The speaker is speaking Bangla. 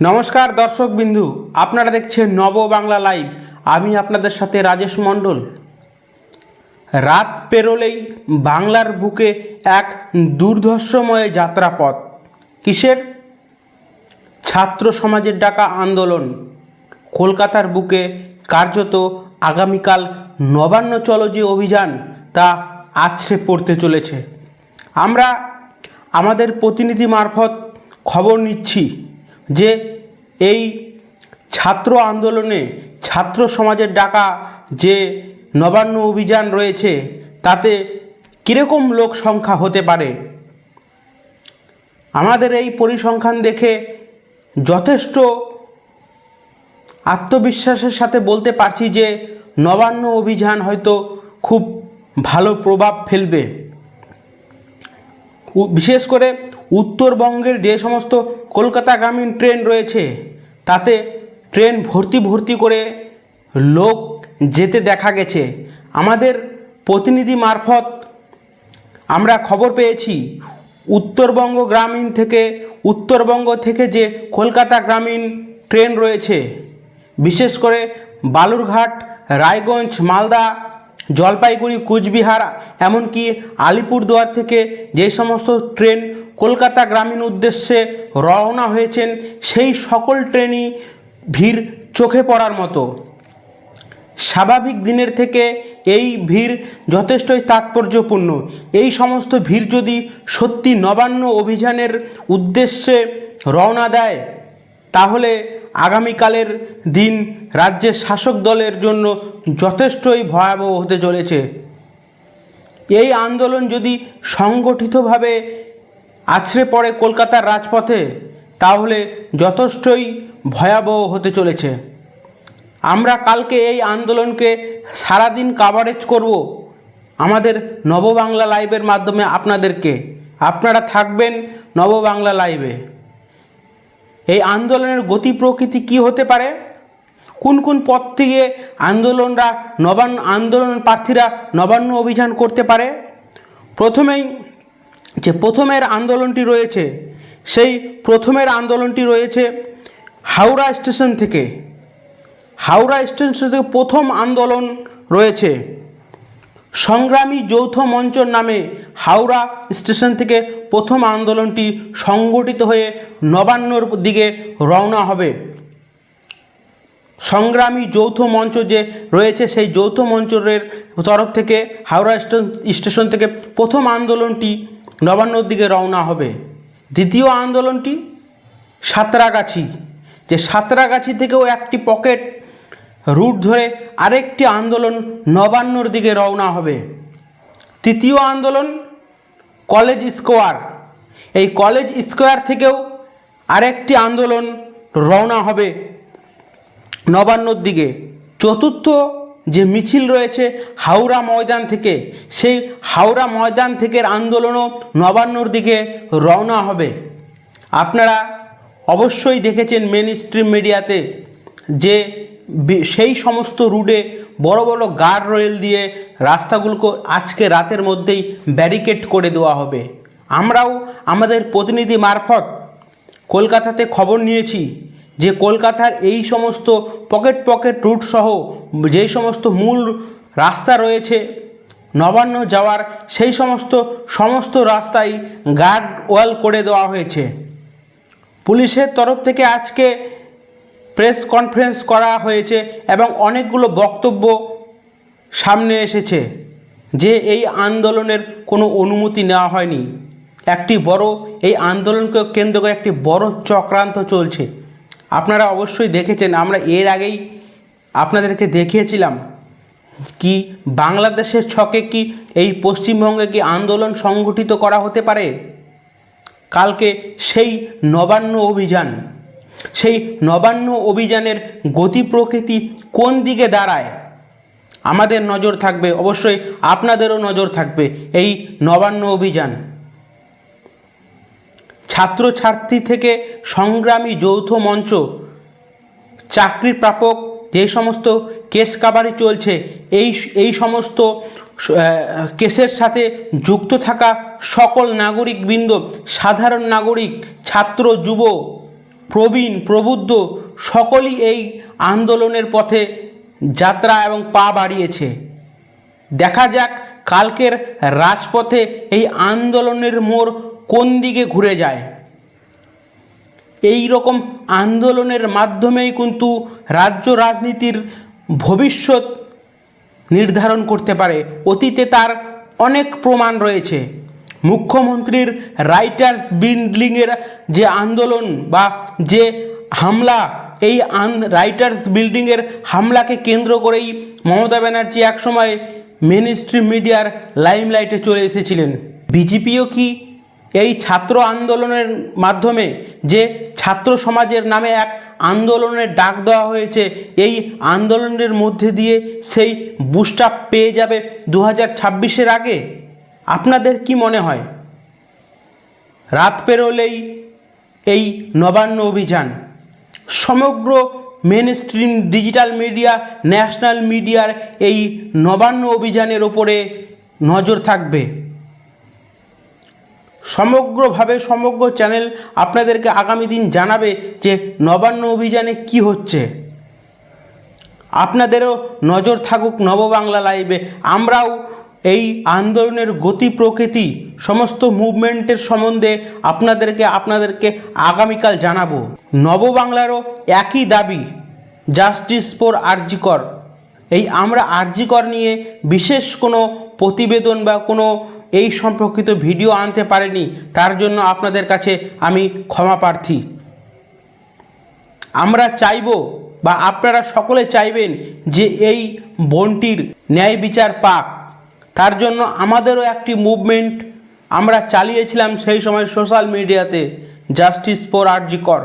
নমস্কার দর্শক বিন্দু, আপনারা দেখছেন নব বাংলা লাইভ। আমি আপনাদের সাথে রাজেশ মণ্ডল। রাত পেরোলেই বাংলার বুকে এক দুর্ধর্ষময় যাত্রাপথ। কিসের? ছাত্র সমাজের ডাকা আন্দোলন। কলকাতার বুকে কার্যত আগামীকাল নবান্ন চলো যে অভিযান তা আছড়ে পড়তে চলেছে। আমরা আমাদের প্রতিনিধি মারফত খবর নিচ্ছি। যে এই ছাত্র আন্দোলনে ছাত্র সমাজের ডাকা যে নবান্ন অভিযান রয়েছে, তাতে কীরকম লোক সংখ্যা হতে পারে? আমাদের এই পরিসংখ্যান দেখে যথেষ্ট আত্মবিশ্বাসের সাথে বলতে পারছি যে নবান্ন অভিযান হয়তো খুব ভালো প্রভাব ফেলবে। বিশেষ করে উত্তরবঙ্গের যে সমস্ত কলকাতাগামী ট্রেন রয়েছে। তাতে ট্রেন ভর্তি ভর্তি করে লোক যেতে দেখা গেছে। আমাদের প্রতিনিধি মারফত আমরা খবর পেয়েছি, উত্তরবঙ্গ গ্রামীণ থেকে, উত্তরবঙ্গ থেকে যে কলকাতা গ্রামীণ ট্রেন রয়েছে। বিশেষ করে বালুরঘাট, রায়গঞ্জ, মালদা, জলপাইগুড়ি, কুচবিহার, এমনকি আলিপুরদুয়ার থেকে যে সমস্ত ট্রেন কলকাতা গ্রামীণ উদ্দেশ্যে রওনা হয়েছেন সেই সকল ট্রেনই ভিড় চোখে পড়ার মতো। স্বাভাবিক দিনের থেকে এই ভিড় যথেষ্টই তাৎপর্যপূর্ণ। এই সমস্ত ভিড় যদি সত্যি নবান্ন অভিযানের উদ্দেশ্যে রওনা দেয়, তাহলে আগামীকালের দিন রাজ্যের শাসক দলের জন্য যথেষ্টই ভয়াবহ হতে চলেছে। এই আন্দোলন যদি সংগঠিতভাবে আছড়ে পড়ে কলকাতার রাজপথে, তাহলে যথেষ্টই ভয়াবহ হতে চলেছে। আমরা কালকে এই আন্দোলনকে সারাদিন কাভারেজ করব আমাদের নববাংলা লাইভের মাধ্যমে আপনাদেরকে। আপনারা থাকবেন নববাংলা লাইভে এই আন্দোলনের গতি প্রকৃতি কী হতে পারে? কোন কোন পথ থেকে আন্দোলনরা নবান্ন, আন্দোলন প্রার্থীরা নবান্ন অভিযান করতে পারে? প্রথমেই যে প্রথমের আন্দোলনটি রয়েছে, সেই প্রথমের আন্দোলনটি রয়েছে হাওড়া স্টেশন থেকে। হাওড়া স্টেশন থেকে প্রথম আন্দোলন রয়েছে। সংগ্রামী যৌথ মঞ্চ নামে হাওড়া স্টেশন থেকে প্রথম আন্দোলনটি সংগঠিত হয়ে নবান্নর দিকে রওনা হবে। সংগ্রামী যৌথ মঞ্চ যে রয়েছে, সেই যৌথ মঞ্চের তরফ থেকে হাওড়া স্টেশন থেকে প্রথম আন্দোলনটি নবান্নর দিকে রওনা হবে। দ্বিতীয় আন্দোলনটি সাঁতরাগাছি, যে সাঁতরাগাছি থেকেও একটি পকেট রুট ধরে আরেকটি আন্দোলন নবান্নর দিকে রওনা হবে। তৃতীয় আন্দোলন কলেজ স্কোয়ার, এই কলেজ স্কোয়ার থেকেও আরেকটি আন্দোলন রওনা হবে নবান্নর দিকে। চতুর্থ যে মিছিল রয়েছে হাওড়া ময়দান থেকে, সেই হাওড়া ময়দান থেকে আন্দোলনও নবান্নর দিকে রওনা হবে। আপনারা অবশ্যই দেখেছেন মেন স্ট্রিম মিডিয়াতে যে সেই সমস্ত রুটে বড় বড় গার্ড রেল দিয়ে রাস্তাগুলোকে আজকে রাতের মধ্যেই ব্যারিকেড করে দেওয়া হবে। আমরাও আমাদের প্রতিনিধি মারফত কলকাতাতে খবর নিয়েছি। যে কলকাতার এই সমস্ত পকেট পকেট রুট সহ যেই সমস্ত মূল রাস্তা রয়েছে, নবান্ন যাওয়ার সেই সমস্ত সমস্ত রাস্তায় গার্ড ওয়াল করে দেওয়া হয়েছে। পুলিশের তরফ থেকে আজকে প্রেস কনফারেন্স করা হয়েছে এবং অনেকগুলো বক্তব্য সামনে এসেছে যে এই আন্দোলনের কোনো অনুমতি নেওয়া হয়নি। একটি বড়, এই আন্দোলনকে কেন্দ্র করে একটি বড় চক্রান্ত চলছে। আপনারা অবশ্যই দেখেছেন, আমরা এর আগেই আপনাদেরকে দেখিয়েছিলাম কি বাংলাদেশের ছকে কি এই পশ্চিমবঙ্গে কি আন্দোলন সংগঠিত করা হতে পারে? কালকে সেই নবান্ন অভিযান, সেই নবান্ন অভিযানের গতি প্রকৃতি কোন দিকে দাঁড়ায়? আমাদের নজর থাকবে, অবশ্যই আপনাদেরও নজর থাকবে এই নবান্ন অভিযান। ছাত্রছাত্রী থেকে সংগ্রামী যৌথ মঞ্চ চাকরি প্রাপক যে সমস্ত কেস কাবারি চলছে, এই এই সমস্ত কেসের সাথে যুক্ত থাকা সকল নাগরিকবৃন্দ, সাধারণ নাগরিক, ছাত্র, যুব, প্রবীণ, প্রবুদ্ধ, সকলেই এই আন্দোলনের পথে যাত্রা এবং পা বাড়িয়েছে। দেখা যাক কালকের রাজপথে এই আন্দোলনের মোড় কোন দিকে ঘুরে যায়? এই রকম আন্দোলনের মাধ্যমেই কিন্তু রাজ্য রাজনীতির ভবিষ্যৎ নির্ধারণ করতে পারে। অতীতে তার অনেক প্রমাণ রয়েছে। মুখ্যমন্ত্রীর রাইটার্স বিল্ডিংয়ের যে আন্দোলন বা যে হামলা, এই আন, রাইটার্স বিল্ডিংয়ের হামলাকে কেন্দ্র করেই মমতা ব্যানার্জি একসময় মেন স্ট্রিম মিডিয়ার লাইমলাইটে চলে এসেছিলেন। বিজেপিও কি এই ছাত্র আন্দোলনের মাধ্যমে যে ছাত্র সমাজের নামে এক আন্দোলনের ডাক দেওয়া হয়েছে, এই আন্দোলনের মধ্যে দিয়ে সেই বুস্টাপ পেয়ে যাবে দু হাজার ছাব্বিশের আগে? আপনাদের কি মনে হয়? রাত পেরোলেই এই নবান্ন অভিযান, সমগ্র mainstream digital media national মিডিয়ার এই নবান্ন অভিযানের ওপরে নজর থাকবে। সমগ্রভাবে সমগ্র চ্যানেল আপনাদেরকে আগামী দিন জানাবে যে নবান্ন অভিযানে কি হচ্ছে। আপনাদেরও নজর থাকুক নববাংলা লাইভে। আমরাও এই আন্দোলনের গতি প্রকৃতি, সমস্ত মুভমেন্টের সম্বন্ধে আপনাদেরকে আপনাদেরকে আগামীকাল জানাব। নববাংলারও একই দাবি, জাস্টিস ফর আরজিকর। এই আমরা আরজিকর নিয়ে বিশেষ কোনো প্রতিবেদন বা কোনো এই সম্পর্কিত ভিডিও আনতে পারেনি, তার জন্য আপনাদের কাছে আমি ক্ষমা প্রার্থী। আমরা চাইব বা আপনারা সকলে চাইবেন যে এই বনটির ন্যায় বিচার পাক। তার জন্য আমাদেরও একটি মুভমেন্ট আমরা চালিয়েছিলাম সেই সময় সোশ্যাল মিডিয়াতে, জাস্টিস ফর আরজি কর।